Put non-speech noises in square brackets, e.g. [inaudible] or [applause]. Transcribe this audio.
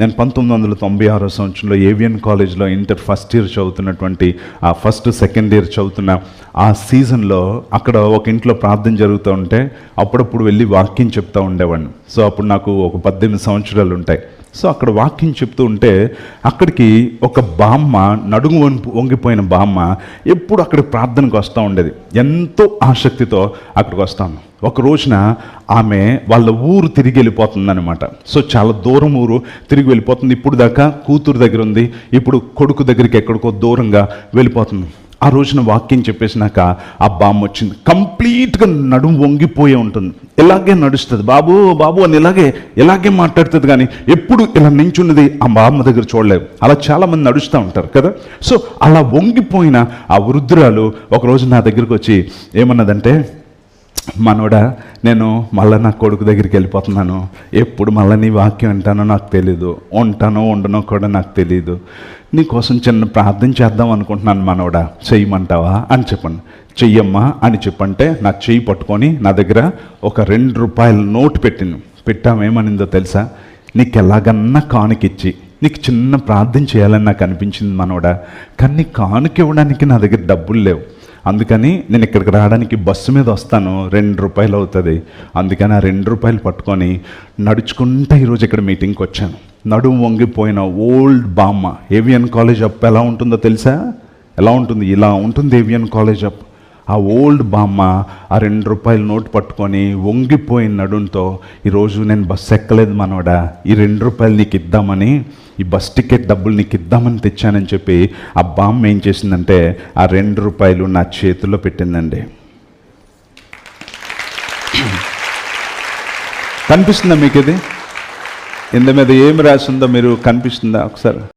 నేను పంతొమ్మిది వందల తొంభై ఆరో సంవత్సరంలో ఏవియన్ కాలేజ్లో ఇంటర్ ఫస్ట్ ఇయర్ చదువుతున్నటువంటి ఆ ఫస్ట్ సెకండ్ ఇయర్ చదువుతున్న ఆ సీజన్లో అక్కడ ఒక ఇంట్లో ప్రార్థన జరుగుతూ ఉంటే అప్పుడప్పుడు వెళ్ళి వాక్యం చెప్తూ ఉండేవాడిని. సో అప్పుడు నాకు ఒక పద్దెనిమిది సంవత్సరాలు ఉంటాయి. సో అక్కడ వాక్యం చెప్తూ ఉంటే అక్కడికి ఒక బామ్మ నడుము వంపు వంగిపోయిన బామ్మ ఎప్పుడు అక్కడ ప్రార్థనకు వస్తూ ఉండేది. ఎంతో ఆసక్తితో అక్కడికి వస్తాను ఒక రోజున ఆమె వాళ్ళ ఊరు తిరిగి వెళ్ళిపోతుందనమాట సో చాలా దూరం ఊరు తిరిగి వెళ్ళిపోతుంది. ఇప్పుడు దాకా కూతురు దగ్గర ఉంది. ఇప్పుడు కొడుకు దగ్గరికి ఎక్కడికో దూరంగా వెళ్ళిపోతుంది. ఆ రోజున వాక్యం చెప్పేసినాక ఆ బామ్మ వచ్చింది. కంప్లీట్గా నడుము వంగిపోయే ఉంటుంది. ఇలాగే నడుస్తుంది. బాబు బాబు అని ఇలాగే ఇలాగే మాట్లాడుతుంది కానీ ఎప్పుడు ఇలా నించున్నది ఆ బామ్మ దగ్గర చూడలేదు. అలా చాలామంది నడుస్తూ ఉంటారు కదా. సో అలా వంగిపోయిన ఆ వృద్ధురాలు ఒకరోజు నా దగ్గరికి వచ్చి ఏమన్నదంటే మనోడా నేను మళ్ళీ నా కొడుకు దగ్గరికి వెళ్ళిపోతున్నాను. ఎప్పుడు మళ్ళీ నీ వాక్యం వింటానో నాకు తెలీదు. ఉంటానో ఉండనో కూడా నాకు తెలియదు నీకోసం చిన్న ప్రార్థన చేద్దాం అనుకుంటున్నాను మనోడా చెయ్యమంటావా అని చెప్పండి. చెయ్యమ్మా అని చెప్పంటే నా చెయ్యి పట్టుకొని నా దగ్గర ఒక రెండు రూపాయల నోటు పెట్టింది. పెట్టామేమనిందో తెలుసా? నీకు ఎలాగన్నా కానుకిచ్చి నీకు చిన్న ప్రార్థన చేయాలని నాకు అనిపించింది మనోడా కానీ నీ కానుక ఇవ్వడానికి నా దగ్గర డబ్బులు లేవు. అందుకని నేను ఇక్కడికి రావడానికి బస్సు మీద వస్తాను. రెండు రూపాయలు అవుతుంది. అందుకని ఆ రెండు రూపాయలు పట్టుకొని నడుచుకుంటా ఈరోజు ఇక్కడ మీటింగ్కి వచ్చాను. నడుము వంగిపోయిన ఓల్డ్ బామ్మ. ఏవియన్ కాలేజ్ అప్ ఎలా ఉంటుందో తెలుసా? ఎలా ఉంటుంది? ఇలా ఉంటుంది ఏవియన్ కాలేజ్ అప్. ఆ ఓల్డ్ బామ్మ ఆ రెండు రూపాయల నోటు పట్టుకొని వంగిపోయిన నడుంతో ఈరోజు నేను బస్సు ఎక్కలేదు మనోడా ఈ రెండు రూపాయలు నీకు ఇద్దామని ఈ బస్ టికెట్ డబ్బులు నీకు ఇద్దామని తెచ్చానని చెప్పి ఆ బామ్మ ఏం చేసిందంటే ఆ రెండు రూపాయలు నా చేతుల్లో పెట్టిందండి. [clears throat] కనిపిస్తుందా మీకు ఇది ఇందు మీద ఏమి రాసిందో మీరు కనిపిస్తుందా ఒకసారి?